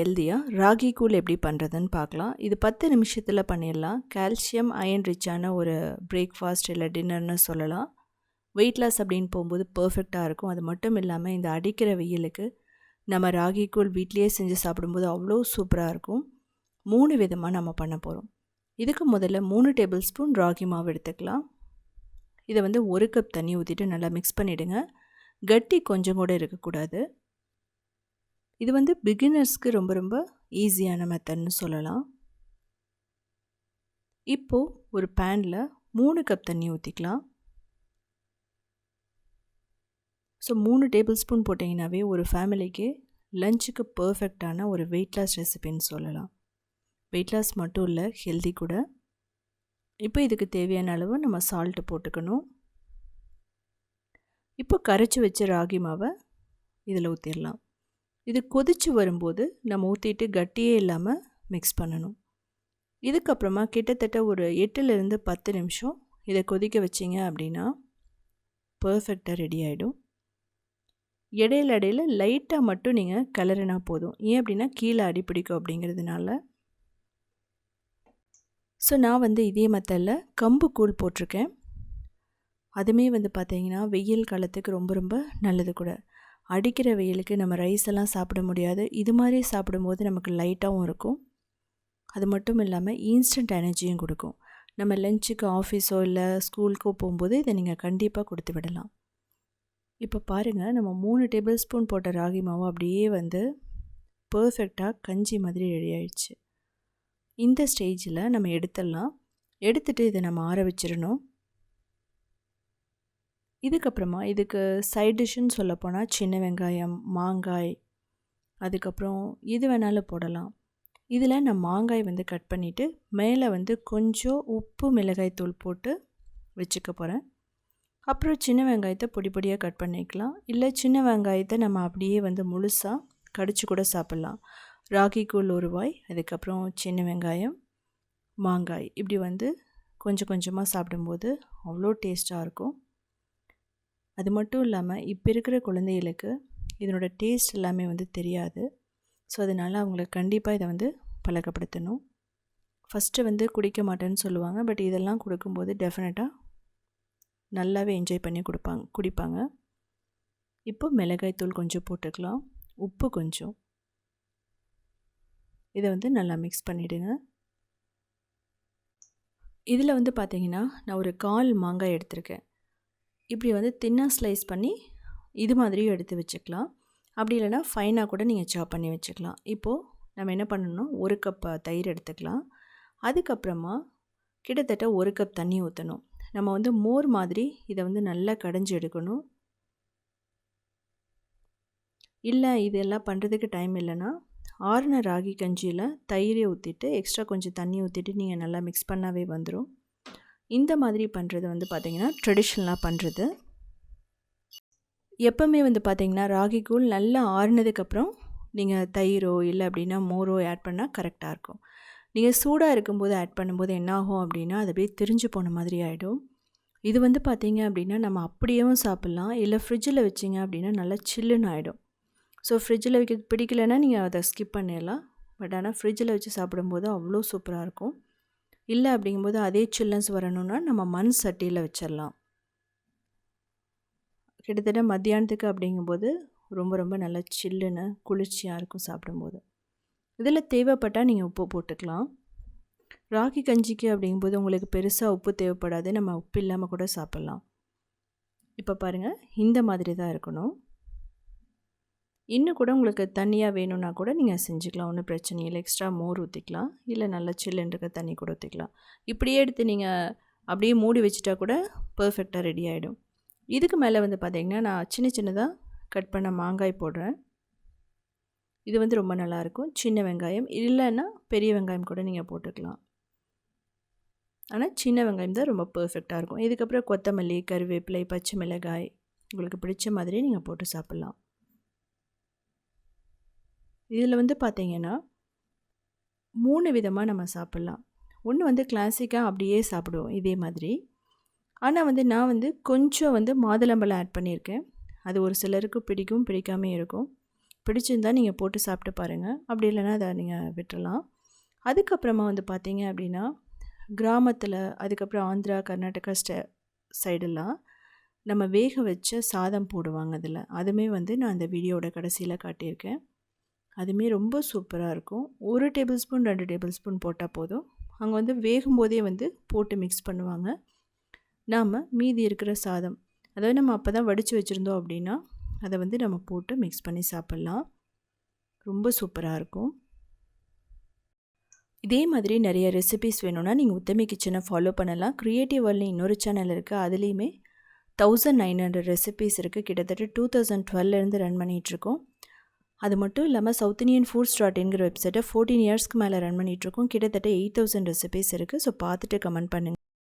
ஹெல்த்தியாக ராகி கூழ் எப்படி பண்ணுறதுன்னு பார்க்கலாம். இது பத்து நிமிஷத்தில் பண்ணிடலாம். கால்சியம் அயன் ரிச்சான ஒரு பிரேக்ஃபாஸ்ட் இல்லை டின்னர்னு சொல்லலாம். வெயிட் லாஸ் அப்படின்னு போகும்போது பர்ஃபெக்டாக இருக்கும். அது மட்டும் இல்லாமல் இந்த அடிக்கிற வெயிலுக்கு நம்ம ராகி கூழ் வீட்லேயே செஞ்சு சாப்பிடும்போது அவ்வளோ சூப்பராக இருக்கும். மூணு விதமாக நம்ம பண்ண போகிறோம் இதுக்கு முதல்ல மூணு டேபிள் ஸ்பூன் ராகி மாவு எடுத்துக்கலாம். இதை வந்து ஒரு கப் தண்ணி ஊற்றிட்டு நல்லா மிக்ஸ் பண்ணிவிடுங்க கட்டி கொஞ்சம் கூட இருக்கக்கூடாது. இது வந்து பிகினர்ஸ்க்கு ரொம்ப ரொம்ப ஈஸியான மெத்தட்னு சொல்லலாம். இப்போது ஒரு பேனில் மூணு கப் தண்ணி ஊற்றிக்கலாம் ஸோ மூணு டேபிள் ஸ்பூன் போட்டிங்கனாவே ஒரு ஃபேமிலிக்கு லஞ்சுக்கு பர்ஃபெக்டான ஒரு வெயிட் லாஸ் ரெசிபின்னு சொல்லலாம். வெயிட் லாஸ் மட்டும் இல்லை ஹெல்தி கூட. இப்போ இதுக்கு தேவையான அளவு நம்ம சால்ட்டு போட்டுக்கணும். இப்போ கரைச்சி வச்ச ராகி மாவை இதில் ஊற்றிடலாம் இது கொதித்து வரும்போது நம்ம ஊற்றிட்டு கட்டியே இல்லாமல் மிக்ஸ் பண்ணணும். இதுக்கப்புறமா கிட்டத்தட்ட ஒரு எட்டுலேருந்து பத்து நிமிஷம் இதை கொதிக்க வச்சிங்க அப்படின்னா பர்ஃபெக்டாக ரெடி ஆகிடும் இடையில இடையில லைட்டாக மட்டும் நீங்கள் கிளறினா போதும். ஏன் அப்படின்னா கீழே அடி பிடிக்கும் அப்படிங்கிறதுனால. ஸோ நான் வந்து இதே மெத்தடில் கம்பு கூழ் போட்டிருக்கேன். அதுவுமே வந்து பார்த்திங்கன்னா வெயில் காலத்துக்கு ரொம்ப ரொம்ப நல்லது கூட. அடிக்கிற வெயிலுக்கு நம்ம ரைஸ் எல்லாம் சாப்பிட முடியாது. இது மாதிரி சாப்பிடும்போது நமக்கு லைட்டாகவும் இருக்கும். அது மட்டும் இல்லாமல் இன்ஸ்டன்ட் எனர்ஜியும் கொடுக்கும். நம்ம லஞ்சுக்கு ஆஃபீஸோ இல்லை ஸ்கூலுக்கோ போகும்போது இதை நீங்கள் கண்டிப்பாக கொடுத்து விடலாம். இப்போ பாருங்கள் நம்ம மூணு டேபிள் ஸ்பூன் போட்ட ராகி மாவு அப்படியே வந்து பர்ஃபெக்டாக கஞ்சி மாதிரி ரெடி ஆயிடுச்சு. இந்த ஸ்டேஜில் நம்ம எடுத்துடலாம். எடுத்துகிட்டு இதை நம்ம ஆற வச்சிடணும். இதுக்கப்புறமா இதுக்கு சைட் டிஷ்ஷுன்னு சொல்லப்போனால் சின்ன வெங்காயம் மாங்காய் அதுக்கப்புறம் இது வேணாலும் போடலாம். இதில் நான் மாங்காய் வந்து கட் பண்ணிவிட்டு மேலே வந்து கொஞ்சம் உப்பு மிளகாய் தூள் போட்டு வச்சுக்க போகிறேன் அப்புறம் சின்ன வெங்காயத்தை பொடி பொடியாக கட் பண்ணிக்கலாம். இல்லை சின்ன வெங்காயத்தை நம்ம அப்படியே வந்து முழுசாக கடிச்சு கூட சாப்பிட்லாம். ராகி கூழ் ஒருவாய் அதுக்கப்புறம் சின்ன வெங்காயம் மாங்காய். இப்படி வந்து கொஞ்சம் கொஞ்சமாக சாப்பிடும்போது அவ்வளோ டேஸ்ட்டாக இருக்கும். அது மட்டும் இல்லாமல் இப்போ இருக்கிற குழந்தைகளுக்கு இதனோட டேஸ்ட் எல்லாமே வந்து தெரியாது. ஸோ அதனால் அவங்களுக்கு கண்டிப்பாக இதை வந்து பழக்கப்படுத்தணும். ஃபஸ்ட்டு வந்து குடிக்க மாட்டேன்னு சொல்லுவாங்க. பட் இதெல்லாம் கொடுக்கும்போது டெஃபினட்டாக நல்லாவே என்ஜாய் பண்ணி கொடுப்பாங்க குடிப்பாங்க. இப்போ மிளகாய் தூள் கொஞ்சம் போட்டுக்கலாம். உப்பு கொஞ்சம். இதை வந்து நல்லா மிக்ஸ் பண்ணிவிடுங்க இதில் வந்து பார்த்திங்கன்னா நான் ஒரு கால் மாங்காய் எடுத்திருக்கேன். இப்படி வந்து தின்னாக ஸ்லைஸ் பண்ணி இது மாதிரியும் எடுத்து வச்சுக்கலாம். அப்படி இல்லைனா ஃபைனாக கூட நீங்கள் சாப் பண்ணி வச்சுக்கலாம். இப்போது நம்ம என்ன பண்ணணும்? ஒரு கப் தயிர் எடுத்துக்கலாம். அதுக்கப்புறமா கிட்டத்தட்ட ஒரு கப் தண்ணி ஊற்றணும் நம்ம வந்து மோர் மாதிரி இதை வந்து நல்லா கடைஞ்சி எடுக்கணும். இல்லை இதெல்லாம் பண்ணுறதுக்கு டைம் இல்லைன்னா ஆறுன ராகி கஞ்சியில் தயிரை ஊற்றிட்டு எக்ஸ்ட்ரா கொஞ்சம் தண்ணி ஊற்றிட்டு நீங்கள் நல்லா மிக்ஸ் பண்ணாவே வந்துடும் இந்த மாதிரி பண்ணுறது வந்து பார்த்திங்கன்னா ட்ரெடிஷ்னலாக பண்ணுறது எப்போவுமே வந்து பார்த்திங்கன்னா ராகி கூழ் நல்லா ஆறுனதுக்கப்புறம் நீங்கள் தயிரோ இல்லை அப்படின்னா மோரோ ஆட் பண்ணால் கரெக்டாக இருக்கும். நீங்கள் சூடாக இருக்கும்போது ஆட் பண்ணும்போது என்னாகும் அப்படின்னா அது அப்படியே திரிஞ்சு போன மாதிரி ஆகிடும் இது வந்து பார்த்திங்க அப்படின்னா நம்ம அப்படியேவும் சாப்பிட்லாம். இல்லை ஃப்ரிட்ஜில் வச்சிங்க அப்படின்னா நல்லா சில்லுன்னு ஆகிடும் ஸோ ஃப்ரிட்ஜில் வைக்க பிடிக்கலன்னா நீங்கள் அதை ஸ்கிப் பண்ணிடலாம். பட் ஆனால் ஃப்ரிட்ஜில் வச்சு சாப்பிடும்போது அவ்வளோ சூப்பராக இருக்கும். இல்லை அப்படிங்கும்போது அதே சில்லன்ஸ் வரணும்னா நம்ம மண் சட்டியில் வச்சிடலாம் கிட்டத்தட்ட மத்தியானத்துக்கு அப்படிங்கும்போது ரொம்ப ரொம்ப நல்லா சில்லுன்னு குளிர்ச்சியாக இருக்கும் சாப்பிடும்போது. இதில் தேவைப்பட்டால் நீங்கள் உப்பு போட்டுக்கலாம். ராகி கஞ்சிக்கு அப்படிங்கும்போது உங்களுக்கு பெருசாக உப்பு தேவைப்படாது. நம்ம உப்பு இல்லாமல் கூட சாப்பிட்லாம். இப்போ பாருங்கள் இந்த மாதிரி தான் இருக்கணும். இன்னும் கூட உங்களுக்கு தண்ணியாக வேணும்னா கூட நீங்கள் செஞ்சுக்கலாம். ஒன்றும் பிரச்சனை இல்லை. எக்ஸ்ட்ரா மோர் ஊற்றிக்கலாம் இல்லை நல்லா சில்லுன்றக்க தண்ணி கூட ஊற்றிக்கலாம் இப்படியே எடுத்து நீங்கள் அப்படியே மூடி வச்சுட்டா கூட பர்ஃபெக்டாக ரெடி ஆகிடும் இதுக்கு மேலே வந்து பார்த்திங்கன்னா நான் சின்ன சின்னதாக கட் பண்ண மாங்காய் போடுறேன். இது வந்து ரொம்ப நல்லாயிருக்கும் சின்ன வெங்காயம். இல்லைன்னா பெரிய வெங்காயம் கூட நீங்கள் போட்டுக்கலாம். ஆனால் சின்ன வெங்காயம் தான் ரொம்ப பர்ஃபெக்டாக இருக்கும். இதுக்கப்புறம் கொத்தமல்லி கருவேப்பிலை பச்சை மிளகாய். உங்களுக்கு பிடிச்ச மாதிரி நீங்கள் போட்டு சாப்பிட்லாம். இதில் வந்து பார்த்திங்கன்னா மூணு விதமாக நம்ம சாப்பிட்லாம். ஒன்று வந்து கிளாசிக்காக அப்படியே சாப்பிடுவோம் இதே மாதிரி. ஆனால் வந்து நான் வந்து கொஞ்சம் வந்து மாதுளம்பழம் ஆட் பண்ணியிருக்கேன். அது ஒரு சிலருக்கு பிடிக்கும் பிடிக்காமே இருக்கும். பிடிச்சிருந்தா நீங்கள் போட்டு சாப்பிட்டு பாருங்கள் அப்படி இல்லைன்னா அதை நீங்கள் விட்டுறலாம். அதுக்கப்புறமா வந்து பார்த்தீங்க அப்படின்னா கிராமத்தில் அதுக்கப்புறம் ஆந்திரா கர்நாடகா ஸ்டே சைடெல்லாம் நம்ம வேக வச்ச சாதம் போடுவாங்க அதில். அதுவுமே வந்து நான் அந்த வீடியோட கடைசியில் காட்டியிருக்கேன். அதுவுமே ரொம்ப சூப்பராக இருக்கும். ஒரு டேபிள் ஸ்பூன் ரெண்டு டேபிள் ஸ்பூன் போட்டால் போதும். அங்கே வந்து வேகும் போதே வந்து போட்டு மிக்ஸ் பண்ணுவாங்க. நாம் மீதி இருக்கிற சாதம் அதாவது நம்ம அப்போ தான் வடித்து வச்சுருந்தோம் அப்படின்னா அதை வந்து நம்ம போட்டு மிக்ஸ் பண்ணி சாப்பிட்லாம். ரொம்ப சூப்பராக இருக்கும். இதே மாதிரி நிறைய ரெசிபிஸ் வேணும்னா நீங்கள் உத்தமி கிச்சனை ஃபாலோ பண்ணலாம். க்ரியேட்டிவ் வேர்ல்டு இன்னொரு சேனல் இருக்குது அதுலேயுமே தௌசண்ட் நைன் ஹண்ட்ரட் ரெசிபீஸ் இருக்குது கிட்டத்தட்ட டூ தௌசண்ட் டுவெல்லேருந்து ரன் பண்ணிகிட்ருக்கோம் அது மட்டும் இல்லாமல் சவுத் இந்தியன் ஃபுட்ஸ் டாட் என்கிற வெப்சைட்டை ஃபோர்டீன் இயர்ஸ்க்கு மேலே ரன் பண்ணிகிட்ருக்கோம் கிட்டத்தட்ட எயிட் தௌசண்ட் ரெசிபீஸ் இருக்குது ஸோ பார்த்துட்டு கமெண்ட் பண்ணுங்கள்